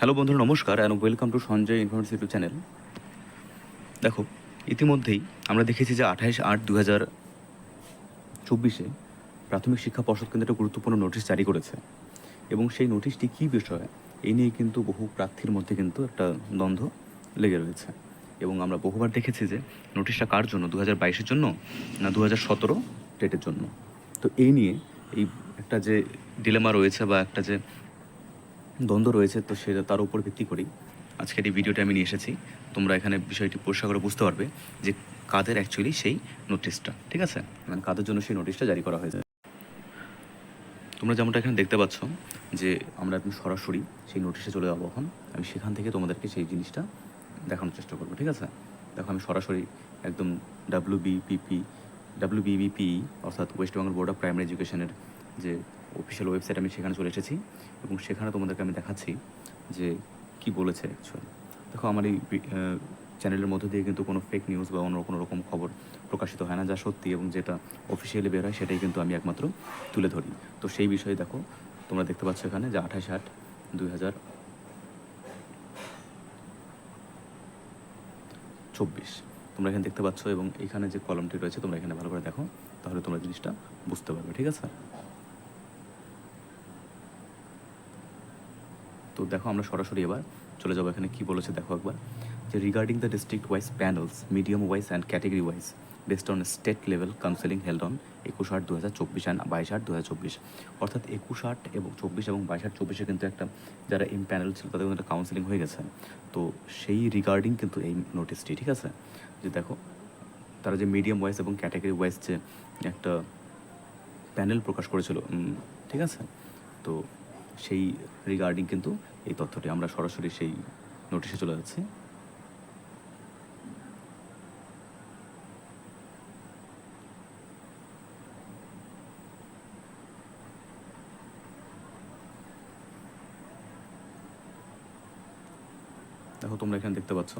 Hello বন্ধুরা, নমস্কার and welcome to Sanjay university channel দেখো, ইতিমধ্যেই আমরা দেখেছি যে আঠাইশ আট দু হাজার চব্বিশে প্রাথমিক শিক্ষা পর্ষদ কেন্দ্র একটা গুরুত্বপূর্ণ নোটিশ জারি করেছে। এবং সেই নোটিশটি কী বিষয় এই নিয়ে কিন্তু বহু প্রার্থীর মধ্যে কিন্তু একটা দ্বন্দ্ব লেগে রয়েছে। এবং আমরা বহুবার দেখেছি যে নোটিশটা কার জন্য দু হাজার বাইশের জন্য না দু হাজার সতেরো ডেটের জন্য? তো এই নিয়ে এই একটা যে ডিলেমা রয়েছে বা একটা যে দ্বন্দ্ব রয়েছে, তো সেটা তার উপর ভিত্তি করেই আজকের এই ভিডিওটা আমি নিয়ে এসেছি। তোমরা এখানে বিষয়টি পরিষ্কার করে বুঝতে পারবে যে কাদের অ্যাকচুয়ালি সেই নোটিশটা ঠিক আছে? মানে কাদের জন্য সেই নোটিশটা জারি করা হয়েছে। তোমরা যেমনটা এখানে দেখতে পাচ্ছ যে আমরা একদম সরাসরি সেই নোটিশে চলে যাব এখন। আমি সেখান থেকে তোমাদেরকে সেই জিনিসটা দেখানোর চেষ্টা করব, ঠিক আছে? দেখো, আমি সরাসরি একদম ডাব্লিউ বিপিপি ডাব্লিউ বিবিপি অর্থাৎ west Bengal board of primary এডুকেশনের যে অফিসিয়াল ওয়েবসাইট আমি সেখানে চলে এসেছি এবং সেখানে তোমাদেরকে আমি দেখাচ্ছি যে কি বলেছে অ্যাকচুয়ালি দেখো, আমার এই চ্যানেলের মধ্যে দিয়ে কিন্তু কোনো ফেক নিউজ বা অন্য কোনো রকম খবর প্রকাশিত হয় না, যা সত্যি এবং যেটা অফিসিয়ালি বের হয় সেটাই কিন্তু আমি একমাত্র তুলে ধরি। তো সেই বিষয়ে দেখো, তোমরা দেখতে পাচ্ছ এখানে যে আঠাশ আট দুই হাজার চব্বিশ। তোমরা এখানে দেখতে পাচ্ছ এবং এখানে যে কলমটি রয়েছে, তোমরা এখানে ভালো করে দেখো, তাহলে তোমরা জিনিসটা বুঝতে পারবে, ঠিক আছে? তো দেখো আমরা সরাসরি এবার চলে যাব এখানে কি বলেছে দেখো একবার। যে regarding the district wise panels medium wise and category wise based on state level counselling held on একুশ আট দু হাজার চব্বিশ অ্যান্ড বাইশ আট দু হাজার চব্বিশ। অর্থাৎ একুশ আট এবং চব্বিশ এবং বাইশ আট চব্বিশে কিন্তু একটা যারা ইম প্যানেল ছিল তাদের কিন্তু একটা কাউন্সেলিং হয়ে গেছে। তো সেই রিগার্ডিং কিন্তু এই নোটিশটি ঠিক আছে? যে দেখো, তারা যে মিডিয়াম ওয়াইজ এবং ক্যাটাগরি ওয়াইজ যে একটা প্যানেল প্রকাশ করেছিল ঠিক আছে? তো সেই রিগার্ডিং কিন্তু এই তথ্যটি আমরা সরাসরি সেই নোটিশে চলে যাচ্ছি। দেখো, তোমরা এখানে দেখতে পাচ্ছ।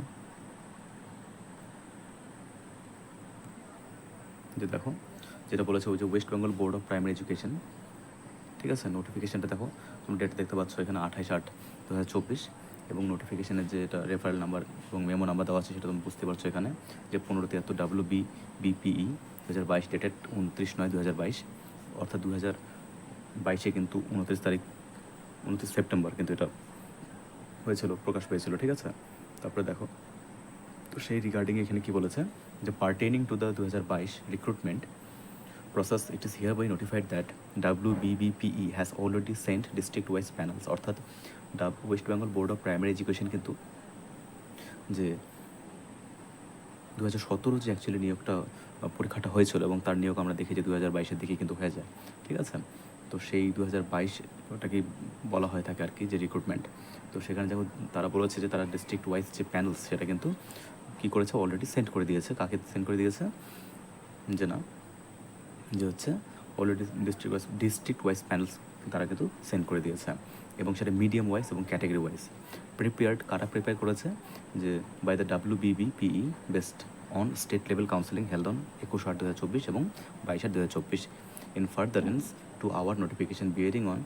যে দেখো, যেটা বলেছে ওই যে west Bengal board of primary education ঠিক আছে? নোটিফিকেশানটা দেখো তুমি ডেট দেখতে পাচ্ছ এখানে আঠাইশ আট দু হাজার চব্বিশ এবং নোটিফিকেশানের যে এটা রেফারেল নাম্বার এবং মেমো নাম্বার দেওয়া আছে সেটা তুমি বুঝতে পারছ এখানে যে পনেরো তিয়াত্তর ডাব্লিউ বি বিপিই দু হাজার বাইশ ডেটেড উনত্রিশ নয় দু হাজার বাইশ অর্থাৎ দু হাজার বাইশে কিন্তু উনত্রিশ তারিখ, উনত্রিশ সেপ্টেম্বর কিন্তু এটা হয়েছিল, প্রকাশ পেয়েছিল, ঠিক আছে? তারপরে দেখো, তো সেই রিগার্ডিং এখানে কি বলেছে? যে পার্টেনিং টু দ্য দু হাজার বাইশ recruitment process, it is hereby notified that WBBPE has already sent district wise panels. অর্থাৎ west Bengal board of primary education কিন্তু যে দু হাজার সতেরো যে অ্যাকচুয়ালি নিয়োগটা পরীক্ষাটা হয়েছিল এবং তার নিয়োগ আমরা দেখি যে দু হাজার বাইশের দিকে কিন্তু হয়ে যায়। ঠিক আছে? তো সেই দু হাজার বাইশ ওটাকে বলা হয়ে থাকে আর কি যে রিক্রুটমেন্ট তো সেখানে যখন তারা বলেছে যে তারা ডিস্ট্রিক্ট ওয়াইজ যে প্যানেলস সেটা কিন্তু কী করেছে? অলরেডি সেন্ড করে দিয়েছে। কাকে সেন্ড করে দিয়েছে? যে না যে হচ্ছে already district wise district wise panels তারা কিন্তু সেন্ড করে দিয়েছে এবং সেটা মিডিয়াম ওয়াইজ এবং ক্যাটাগরি ওয়াইজ প্রিপেয়ার্ড কারা প্রিপেয়ার করেছে? যে by the W BB PE based on state level counselling held on একুশ আট দু হাজার চব্বিশ এবং বাইশ আট দু হাজার চব্বিশ in furtherance to our notification bearing on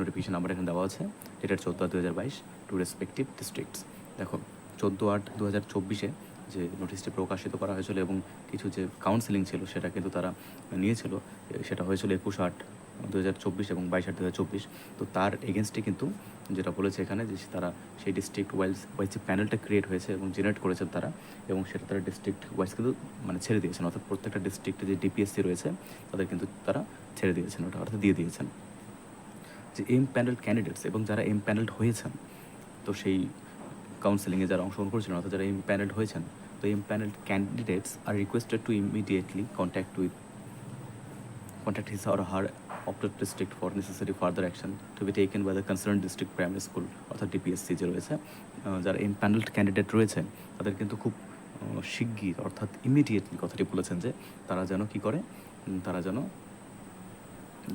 notification number এখানে দেওয়া আছে ডেটের চোদ্দ আট দু হাজার বাইশ টু রেসপেক্টিভ ডিস্ট্রিক্টস দেখো, চোদ্দ আট দু হাজার চব্বিশে যে নোটিশটি প্রকাশিত করা হয়েছিল এবং কিছু যে কাউন্সিলিং ছিল সেটা কিন্তু তারা নিয়েছিল সেটা হয়েছিল একুশ আট দু হাজার চব্বিশ এবং বাইশ আট দু হাজার চব্বিশ। তো তার এগেনস্টে কিন্তু যেটা বলেছে এখানে যে তারা সেই ডিস্ট্রিক্ট ওয়াইজ ওয়াইজ যে প্যানেলটা ক্রিয়েট হয়েছে এবং জেনারেট করেছে তারা এবং সেটা তারা ডিস্ট্রিক্ট ওয়াইজ কিন্তু মানে ছেড়ে দিয়েছেন। অর্থাৎ প্রত্যেকটা ডিস্ট্রিক্টে যে ডিপিএসসি রয়েছে তাদের কিন্তু তারা ছেড়ে দিয়েছেন, ওটা অর্থাৎ দিয়ে দিয়েছেন। যে এম প্যানেল ক্যান্ডিডেটস এবং যারা এম প্যানেলড হয়েছেন, তো সেই কাউন্সেলিংয়ে যারা অংশগ্রহণ করেছিলেন অর্থাৎ যারা এম প্যানেলড হয়েছেন empanelled candidates are requested to immediately contact with contact his or her opted district for necessary further action to be taken by the concerned district primary school, অর্থাৎ ডিপিএসসি যে রয়েছে। যারা এমপ্যানেলড ক্যান্ডিডেট রয়েছে, তাদের কিন্তু খুব শিগগির, অর্থাৎ ইমিডিয়েটলি কথাটি বলেছেন যে, তারা যেন কি করে? তারা যেন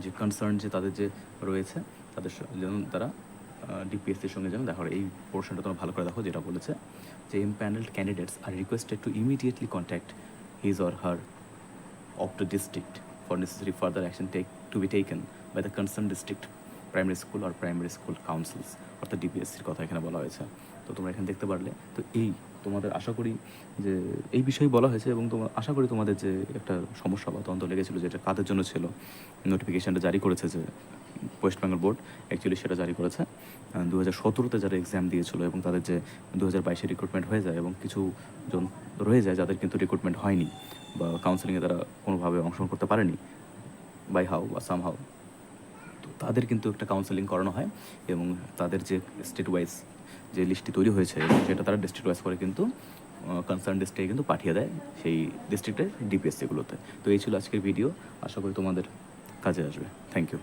যে কনসার্ন যে তাদের যে রয়েছে, তাদের যেন তারা ডিপিএসসির সঙ্গে যেন দেখা এই পোর্শনটা তোমরা ভালো করে দেখো যেটা বলেছে যে empanelled candidates are requested to immediately contact his or her of the district for necessary further action take, to be taken by the concerned district primary school R primary school councils অর্থাৎ ডিপিএসসির কথা এখানে বলা হয়েছে। তো তোমরা এখানে দেখতে পারলে, তো এই তোমাদের আশা করি যে এই বিষয়ে বলা হয়েছে এবং তোমার আশা করি তোমাদের যে একটা সমস্যা বা তন্ত্র লেগেছিলো যেটা কাদের জন্য ছিল নোটিফিকেশানটা জারি করেছে যে ওয়েস্ট বেঙ্গল বোর্ড অ্যাকচুয়ালি সেটা জারি করেছে। দু হাজার সতেরোতে যারা এক্সাম দিয়েছিল এবং তাদের যে দু হাজার বাইশে রিক্রুটমেন্ট হয়ে যায় এবং কিছু জন রয়ে যায়, যাদের কিন্তু রিক্রুটমেন্ট হয়নি বা কাউন্সেলিংয়ে তারা কোনোভাবে অংশগ্রহণ করতে পারেনি বাই হাউ বা সাম হাউ তো তাদের কিন্তু একটা কাউন্সেলিং করানো হয় এবং তাদের যে স্টেট ওয়াইজ যে লিস্টটি তৈরি হয়েছে সেটা তারা ডিস্ট্রিক্ট ওয়াইজ করে কিন্তু কনসার্ন ডিস্ট্রিক্টে কিন্তু পাঠিয়ে দেয় সেই ডিস্ট্রিক্টের ডিপিএসসিগুলোতে তো এই ছিল আজকের ভিডিও আশা করি তোমাদের কাজে আসবে। Thank you